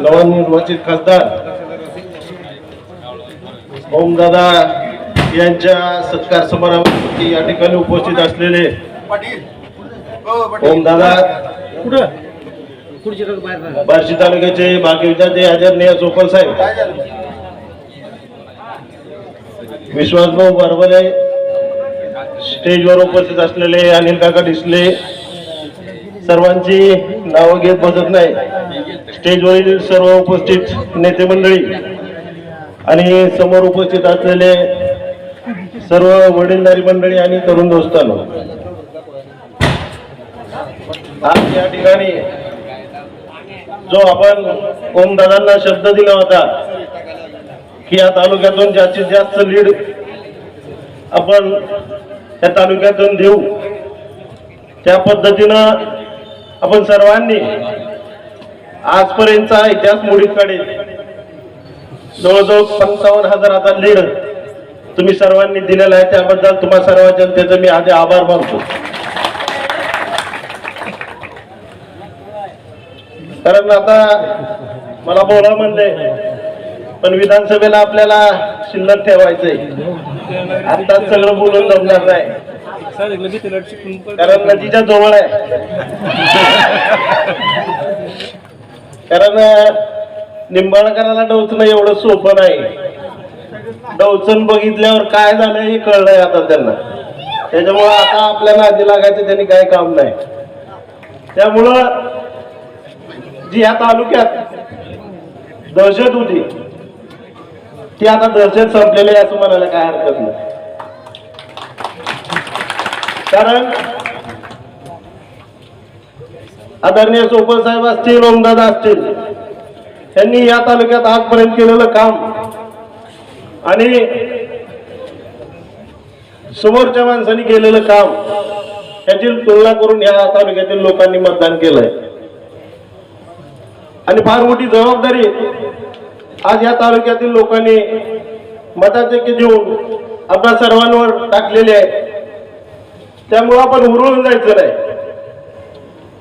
नवनिर्वाचित खासदार ओमदादा यांच्या सत्कार समारंभासाठी या ठिकाणी उपस्थित असलेले ओमदादा. बार्शी तालुक्याचे भाग्यविद्याचे आदरणीय चोपल साहेब विश्वासभाऊ बरोबरे स्टेजवर उपस्थित असलेले अनिल काका डिसले सर्वांची नावं घेत बसत नाही. स्टेजवरील सर्व उपस्थित नेते मंडळी आणि समोर उपस्थित असलेले सर्व वडीलधारी मंडळी आणि तरुण दोस्तांनो. आज या ठिकाणी जो आपण ओमदादांना शब्द दिला होता की या तालुक्यातून जास्तीत जास्त लीड आपण या तालुक्यातून देऊ त्या पद्धतीनं आपण सर्वांनी आजपर्यंतचा इतिहास मोडीत काढेल. जवळजवळ पंचावन्न हजाराचा लीड तुम्ही सर्वांनी दिलेला आहे. त्याबद्दल तुम्हा सर्व जनतेचं मी आधी आभार मानतो. कारण आता मला बोला म्हणले पण विधानसभेला आपल्याला शिल्लक ठेवायचंय. आता सगळं बोलून जमणार नाही. कारण नदीच्या जवळ आहे. कारण निंबाळकराला डवचणं एवढं सोपं नाही. डवचण बघितल्यावर काय झालं हे कळलंय आता त्यांना. त्याच्यामुळं आता आपल्या नादी लागायचं त्यांनी काय काम नाही. त्यामुळं जी या तालुक्यात दहशत होती ती आता दहशत संपलेली आहे असं म्हणायला काय हरकत नाही. कारण आदरणीय चोपल साहेब असतील ओमदादा असतील त्यांनी या तालुक्यात आजपर्यंत केलेलं काम आणि समोरच्या माणसांनी केलेलं काम याची तुलना करून या तालुक्यातील लोकांनी मतदान केलंय. आणि फार मोठी जबाबदारी आज या तालुक्यातील लोकांनी मताचक्की देऊन आपल्या सर्वांवर टाकलेली आहे. त्यामुळं आपण उरळून जायचं नाही.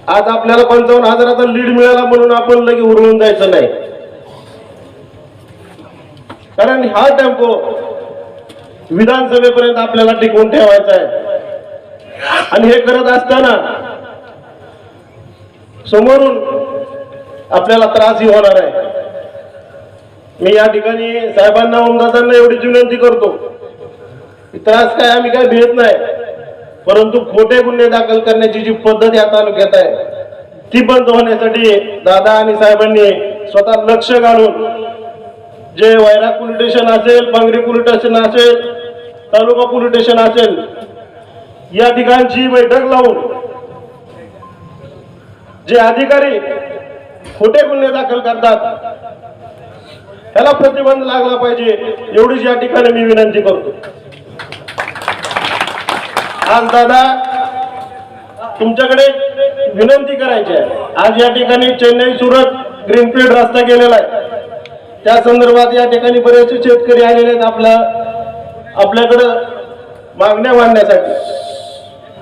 आज आपल्याला पंचावन्न हजाराचा लीड मिळाला म्हणून आपण लगे उरळून जायचं नाही. कारण हा टेम्पो विधानसभेपर्यंत आपल्याला टिकवून ठेवायचा आहे. आणि हे करत असताना समोरून आपल्याला त्रासही होणार आहे. मी या ठिकाणी साहेबांना ओमदासांना एवढीच विनंती करतो त्रास काय आम्ही काय भेट नाही. परंतु खोटे गुन्हे दाखल करण्याची जी पद्धत या तालुक्यात आहे ती बंद होण्यासाठी दादा आणि साहेबांनी स्वतः लक्ष घालून जे वैरा पोलीस स्टेशन असेल पांगरी पोलीस स्टेशन असेल तालुका पोलीस स्टेशन असेल या ठिकाणची बैठक लावून जे अधिकारी खोटे गुन्हे दाखल करतात त्याला प्रतिबंध लागला पाहिजे एवढीच या ठिकाणी मी विनंती करतो. आज दादा तुमच्याकडे विनंती करायची आहे. आज या ठिकाणी चेन्नई सुरत ग्रीनफील्ड रस्ता गेलेला आहे. त्या संदर्भात या ठिकाणी बरेचसे शेतकरी आलेले आहेत आपल्या आपल्याकडं मागण्या मांडण्यासाठी.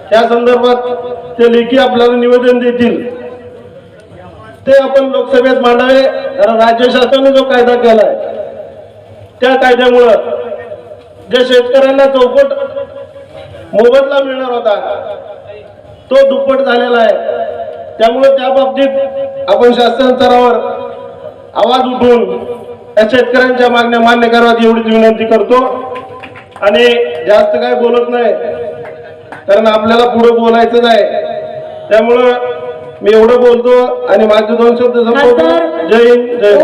त्या संदर्भात ते लेखी आपल्याला निवेदन देतील. ते आपण लोकसभेत मांडावे. कारण राज्य शासनाने जो कायदा केलाय त्या कायद्यामुळं ज्या शेतकऱ्यांना चौपट मोबदला मिळणार होता. तो दुप्पट झालेला आहे. त्यामुळे त्या बाबतीत आपण शासन स्तरावर आवाज उठवून या शेतकऱ्यांच्या मागण्या मान्य कराव्यात एवढीच विनंती करतो. आणि जास्त काय बोलत नाही कारण आपल्याला पुढे बोलायचं आहे. त्यामुळं मी एवढं बोलतो आणि माझे दोन शब्द संपवतो. जय हिंद जय